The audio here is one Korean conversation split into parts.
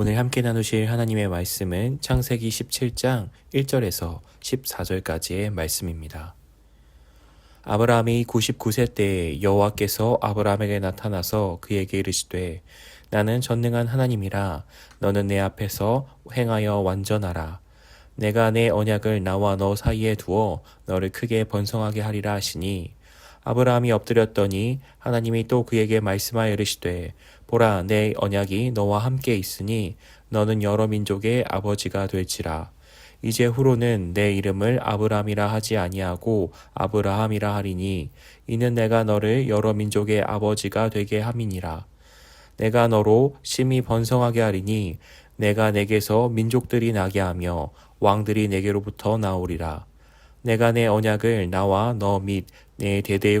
오늘 함께 나누실 하나님의 말씀은 창세기 17장 1절에서 14절까지의 말씀입니다. 아브라함이 99세 때에 여호와께서 아브라함에게 나타나서 그에게 이르시되 나는 전능한 하나님이라 너는 내 앞에서 행하여 완전하라 내가 내 언약을 나와 너 사이에 두어 너를 크게 번성하게 하리라 하시니 아브라함이 엎드렸더니 하나님이 또 그에게 말씀하여 이르시되 보라 내 언약이 너와 함께 있으니 너는 여러 민족의 아버지가 될지라. 이제 후로는 내 이름을 아브라함이라 하지 아니하고 아브라함이라 하리니 이는 내가 너를 여러 민족의 아버지가 되게 함이니라. 내가 너로 심히 번성하게 하리니 내가 내게서 민족들이 나게 하며 왕들이 내게로부터 나오리라. 내가 내 언약을 나와 너 및 내 대대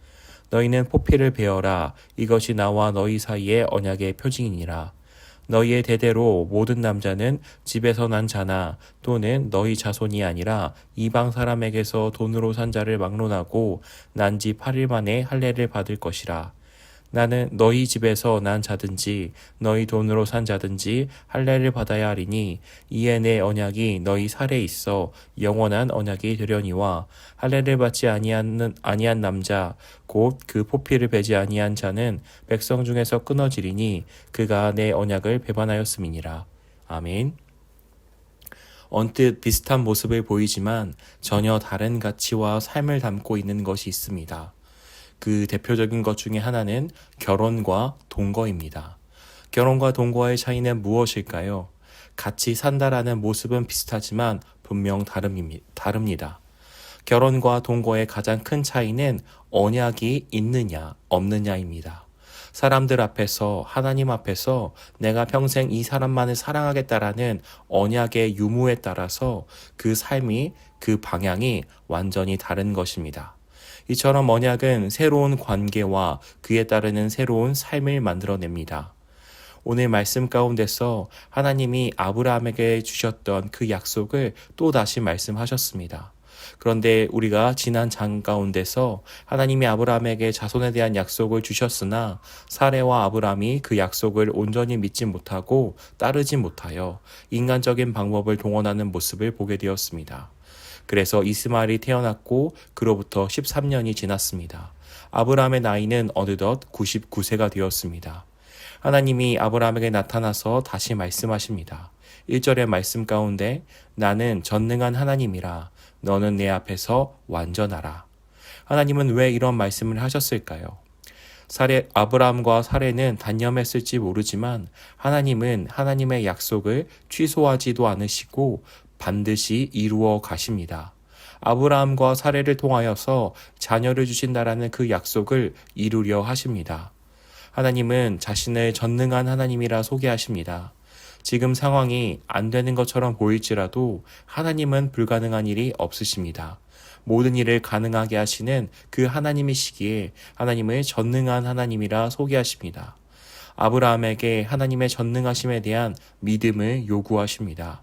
너희는 포피를 베어라. 이것이 나와 너희 사이의 언약의 표징이니라. 너희의 대대로 모든 남자는 집에서 난 자나 또는 너희 자손이 아니라 이방 사람에게서 돈으로 산 자를 막론하고 난 지 8일 만에 할례를 받을 것이라. 나는 너희 집에서 난 자든지 너희 돈으로 산 자든지 할례를 받아야 하리니 이에 내 언약이 너희 살에 있어 영원한 언약이 되려니와 할례를 받지 아니한 아니한 남자 곧 그 포피를 베지 아니한 자는 백성 중에서 끊어지리니 그가 내 언약을 배반하였음이니라 아멘. 언뜻 비슷한 모습을 보이지만 전혀 다른 가치와 삶을 담고 있는 것이 있습니다. 그 대표적인 것 중에 하나는 결혼과 동거입니다. 결혼과 동거의 차이는 무엇일까요? 같이 산다라는 모습은 비슷하지만 분명 다릅니다. 결혼과 동거의 가장 큰 차이는 언약이 있느냐, 없느냐입니다. 사람들 앞에서, 하나님 앞에서 내가 평생 이 사람만을 사랑하겠다라는 언약의 유무에 따라서 그 삶이, 그 방향이 완전히 다른 것입니다. 이처럼 언약은 새로운 관계와 그에 따르는 새로운 삶을 만들어냅니다. 오늘 말씀 가운데서 하나님이 아브라함에게 주셨던 그 약속을 또 다시 말씀하셨습니다. 그런데 우리가 지난 장 가운데서 하나님이 아브라함에게 자손에 대한 약속을 주셨으나 사례와 아브라함이 그 약속을 온전히 믿지 못하고 따르지 못하여 인간적인 방법을 동원하는 모습을 보게 되었습니다. 그래서 이스마엘이 태어났고 그로부터 13년이 지났습니다. 아브라함의 나이는 어느덧 99세가 되었습니다. 하나님이 아브라함에게 나타나서 다시 말씀하십니다. 1절의 말씀 가운데 나는 전능한 하나님이라 너는 내 앞에서 완전하라. 하나님은 왜 이런 말씀을 하셨을까요? 사례 아브라함과 사례는 단념했을지 모르지만 하나님은 하나님의 약속을 취소하지도 않으시고 반드시 이루어 가십니다. 아브라함과 사례를 통하여서 자녀를 주신다라는 그 약속을 이루려 하십니다. 하나님은 자신을 전능한 하나님이라 소개하십니다. 지금 상황이 안 되는 것처럼 보일지라도 하나님은 불가능한 일이 없으십니다. 모든 일을 가능하게 하시는 그 하나님이시기에 하나님을 전능한 하나님이라 소개하십니다. 아브라함에게 하나님의 전능하심에 대한 믿음을 요구하십니다.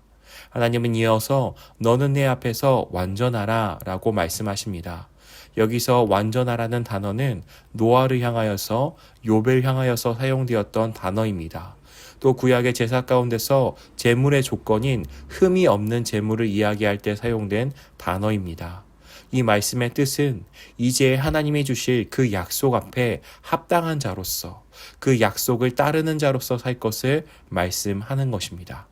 하나님은 이어서 너는 내 앞에서 완전하라 라고 말씀하십니다. 여기서 완전하라는 단어는 노아를 향하여서 욥을 향하여서 사용되었던 단어입니다. 또 구약의 제사 가운데서 제물의 조건인 흠이 없는 제물을 이야기할 때 사용된 단어입니다. 이 말씀의 뜻은 이제 하나님이 주실 그 약속 앞에 합당한 자로서 그 약속을 따르는 자로서 살 것을 말씀하는 것입니다.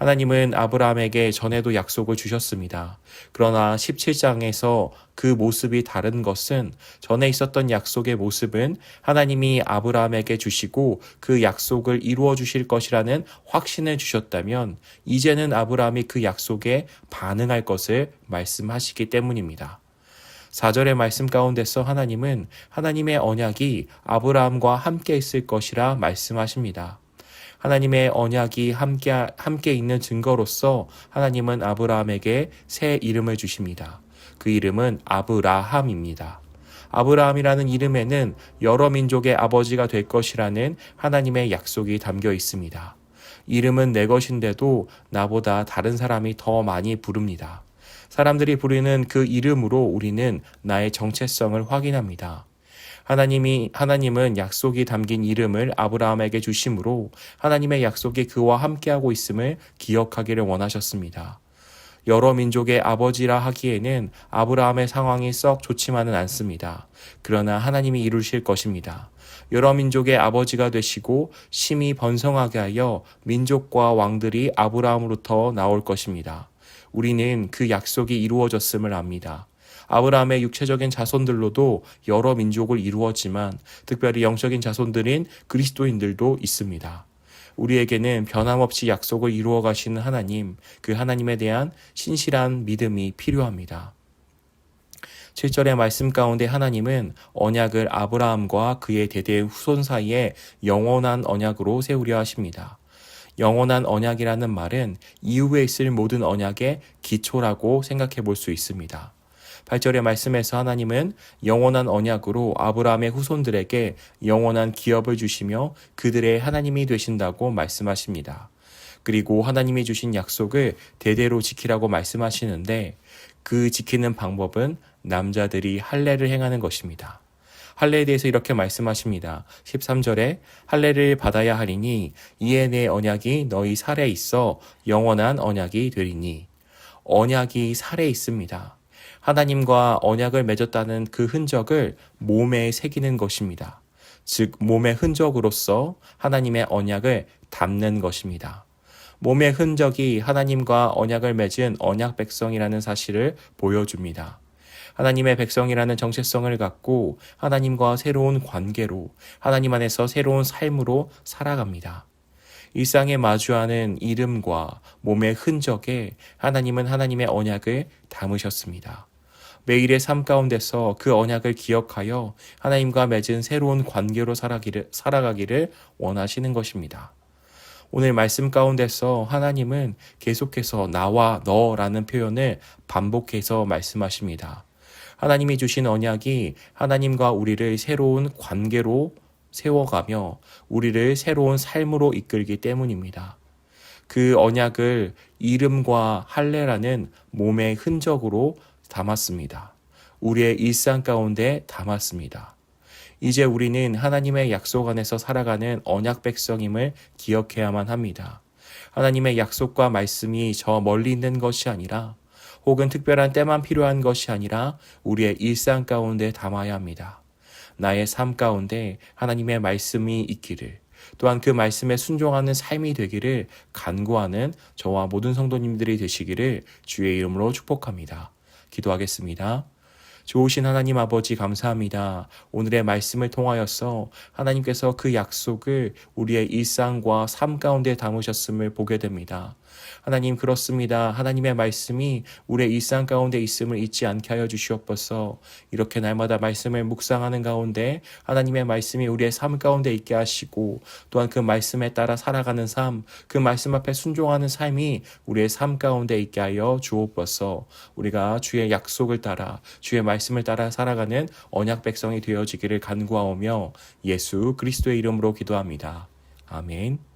하나님은 아브라함에게 전에도 약속을 주셨습니다. 그러나 17장에서 그 모습이 다른 것은 전에 있었던 약속의 모습은 하나님이 아브라함에게 주시고 그 약속을 이루어 주실 것이라는 확신을 주셨다면 이제는 아브라함이 그 약속에 반응할 것을 말씀하시기 때문입니다. 4절의 말씀 가운데서 하나님은 하나님의 언약이 아브라함과 함께 있을 것이라 말씀하십니다. 하나님의 언약이 함께, 함께 있는 증거로서 하나님은 아브라함에게 새 이름을 주십니다. 그 이름은 아브라함입니다. 아브라함이라는 이름에는 여러 민족의 아버지가 될 것이라는 하나님의 약속이 담겨 있습니다. 이름은 내 것인데도 나보다 다른 사람이 더 많이 부릅니다. 사람들이 부르는 그 이름으로 우리는 나의 정체성을 확인합니다. 하나님이 하나님은 약속이 담긴 이름을 아브라함에게 주심으로 하나님의 약속이 그와 함께하고 있음을 기억하기를 원하셨습니다. 여러 민족의 아버지라 하기에는 아브라함의 상황이 썩 좋지만은 않습니다. 그러나 하나님이 이루실 것입니다. 여러 민족의 아버지가 되시고 심히 번성하게 하여 민족과 왕들이 아브라함으로부터 나올 것입니다. 우리는 그 약속이 이루어졌음을 압니다. 아브라함의 육체적인 자손들로도 여러 민족을 이루었지만 특별히 영적인 자손들인 그리스도인들도 있습니다. 우리에게는 변함없이 약속을 이루어 가시는 하나님, 그 하나님에 대한 신실한 믿음이 필요합니다. 7절의 말씀 가운데 하나님은 언약을 아브라함과 그의 대대 후손 사이에 영원한 언약으로 세우려 하십니다. 영원한 언약이라는 말은 이후에 있을 모든 언약의 기초라고 생각해 볼 수 있습니다. 8절의 말씀에서 하나님은 영원한 언약으로 아브라함의 후손들에게 영원한 기업을 주시며 그들의 하나님이 되신다고 말씀하십니다. 그리고 하나님이 주신 약속을 대대로 지키라고 말씀하시는데 그 지키는 방법은 남자들이 할례를 행하는 것입니다. 할례에 대해서 이렇게 말씀하십니다. 13절에 할례를 받아야 하리니 이에 내 언약이 너희 살에 있어 영원한 언약이 되리니 언약이 살에 있습니다. 하나님과 언약을 맺었다는 그 흔적을 몸에 새기는 것입니다. 즉 몸의 흔적으로서 하나님의 언약을 담는 것입니다. 몸의 흔적이 하나님과 언약을 맺은 언약 백성이라는 사실을 보여줍니다. 하나님의 백성이라는 정체성을 갖고 하나님과 새로운 관계로 하나님 안에서 새로운 삶으로 살아갑니다. 일상에 마주하는 이름과 몸의 흔적에 하나님은 하나님의 언약을 담으셨습니다. 매일의 삶 가운데서 그 언약을 기억하여 하나님과 맺은 새로운 관계로 살아가기를, 살아가기를 원하시는 것입니다. 오늘 말씀 가운데서 하나님은 계속해서 나와 너라는 표현을 반복해서 말씀하십니다. 하나님이 주신 언약이 하나님과 우리를 새로운 관계로 세워가며 우리를 새로운 삶으로 이끌기 때문입니다. 그 언약을 이름과 할례라는 몸의 흔적으로 담았습니다. 우리의 일상 가운데 담았습니다. 이제 우리는 하나님의 약속 안에서 살아가는 언약 백성임을 기억해야만 합니다. 하나님의 약속과 말씀이 저 멀리 있는 것이 아니라 혹은 특별한 때만 필요한 것이 아니라 우리의 일상 가운데 담아야 합니다. 나의 삶 가운데 하나님의 말씀이 있기를 또한 그 말씀에 순종하는 삶이 되기를 간구하는 저와 모든 성도님들이 되시기를 주의 이름으로 축복합니다. 기도하겠습니다. 좋으신 하나님 아버지 감사합니다. 오늘의 말씀을 통하여서 하나님께서 그 약속을 우리의 일상과 삶 가운데 담으셨음을 보게 됩니다. 하나님 그렇습니다. 하나님의 말씀이 우리의 일상 가운데 있음을 잊지 않게 하여 주시옵소서. 이렇게 날마다 말씀을 묵상하는 가운데 하나님의 말씀이 우리의 삶 가운데 있게 하시고 또한 그 말씀에 따라 살아가는 삶, 그 말씀 앞에 순종하는 삶이 우리의 삶 가운데 있게 하여 주옵소서. 우리가 주의 약속을 따라 주의 말씀을 따라 살아가는 언약 백성이 되어지기를 간구하오며 예수 그리스도의 이름으로 기도합니다. 아멘.